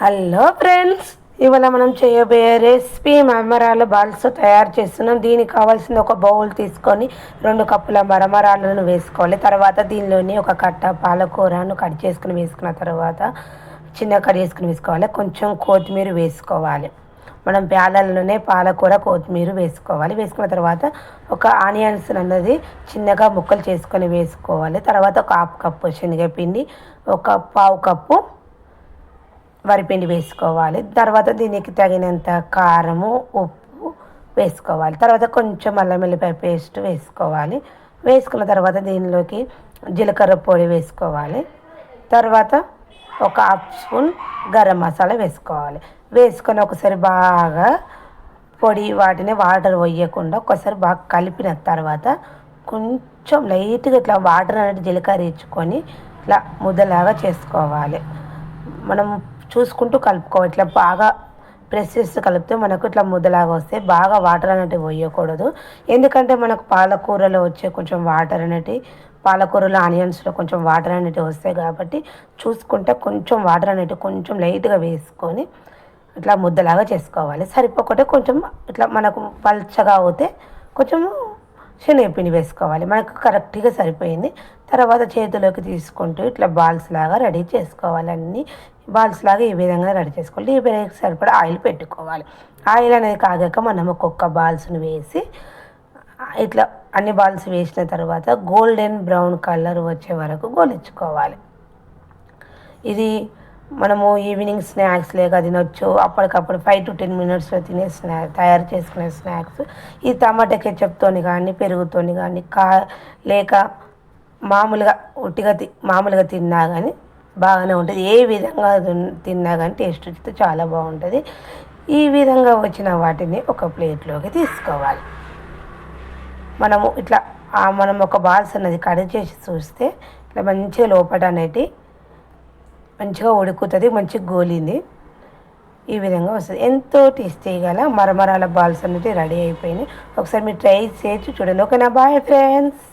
Hello friends ఇవాళ మనం చేయబోయే రెసిపీ మరమరాలు బాల్స్ తయారు చేస్తున్నాం. దీనికి కావాల్సిన ఒక బౌల్ తీసుకొని రెండు కప్పుల మరమరాలను వేసుకోవాలి. తర్వాత దీనిలోని ఒక కట్ట పాలకూరను కట్ చేసుకుని వేసుకున్న తర్వాత చిన్న కట్ చేసుకుని వేసుకోవాలి. కొంచెం కొత్తిమీర వేసుకోవాలి. మనం ప్యాలల్లోనే పాలకూర కొత్తిమీర వేసుకోవాలి. వేసుకున్న తర్వాత ఒక ఆనియన్స్ అన్నది చిన్నగా ముక్కలు చేసుకొని వేసుకోవాలి. తర్వాత ఒక హాఫ్ కప్పు శనగపిండి ఒక పావు కప్పు వరిపిండి వేసుకోవాలి. తర్వాత దీనికి తగినంత కారము ఉప్పు వేసుకోవాలి. తర్వాత కొంచెం అల్లం వెల్లిపాయ పేస్ట్ వేసుకోవాలి. వేసుకున్న తర్వాత దీనిలోకి జీలకర్ర పొడి వేసుకోవాలి. తర్వాత ఒక హాఫ్ స్పూన్ గరం మసాలా వేసుకోవాలి. వేసుకొని ఒకసారి బాగా పొడి వాటిని వాటర్ పోయకుండా ఒకసారి బాగా కలిపిన తర్వాత కొంచెం లైట్గా ఇట్లా వాటర్ అనేది జీలకర్ర ఇచ్చుకొని ఇట్లా ముద్దలాగా చేసుకోవాలి. మనం చూసుకుంటూ కలుపుకోవాలి. ఇట్లా బాగా ప్రెస్ చేస్తూ కలిపితే మనకు ఇట్లా ముద్దలాగా వస్తే బాగా వాటర్ అనేటివి పోయకూడదు. ఎందుకంటే మనకు పాలకూరలో వచ్చే కొంచెం వాటర్ అనేటివి పాలకూరలో ఆనియన్స్లో కొంచెం వాటర్ అనేటివి వస్తాయి కాబట్టి చూసుకుంటే కొంచెం వాటర్ అనేటివి కొంచెం లైట్గా వేసుకొని ఇట్లా ముద్దలాగా చేసుకోవాలి. సరిపోకుంటే కొంచెం ఇట్లా మనకు పల్చగా అవుతే కొంచెం శనగపిండి వేసుకోవాలి. మనకు కరెక్ట్గా సరిపోయింది. తర్వాత చేతిలోకి తీసుకుంటూ ఇట్లా బాల్స్ లాగా రెడీ చేసుకోవాలి అన్నీ. బాల్స్ లాగా ఈ విధంగా రెడీ చేసుకోవాలి? ఈ బ్రేక్ సరిపడా ఆయిల్ పెట్టుకోవాలి? ఆయిల్ అనేది కాగాక మనం ఒక్కొక్క బాల్స్ని వేసి ఇట్లా అన్ని బాల్స్ వేసిన తర్వాత గోల్డెన్ బ్రౌన్ కలర్ వచ్చే వరకు గోలించుకోవాలి. ఇది మనము ఈవినింగ్ స్నాక్స్ లేక తినొచ్చు. అప్పటికప్పుడు ఫైవ్ టు టెన్ మినిట్స్లో తినే స్నాక్ తయారు చేసుకునే స్నాక్స్. ఈ టమాటా కెచప్తోని కానీ పెరుగుతోని కానీ కా లేక మామూలుగా ఉట్టిగా తి మామూలుగా తిన్నా కానీ బాగానే ఉంటుంది. ఏ విధంగా తిన్- తిన్నా కానీ టేస్ట్ వచ్చితే చాలా బాగుంటుంది. ఈ విధంగా వచ్చిన వాటిని ఒక ప్లేట్లోకి తీసుకోవాలి. మనము ఇట్లా మనం ఒక బాల్స్ అన్నది కడి చేసి చూస్తే ఇట్లా మంచిగా లోపల అనేది మంచిగా ఉడుకుతుంది మంచిగా గోలింది. ఈ విధంగా వస్తుంది. ఎంతో టేస్టీ గల మరమరాల బాల్స్ అనేది రెడీ అయిపోయినాయి. ఒకసారి మీరు ట్రై చేసి చూడండి. ఓకేనా? Bye friends.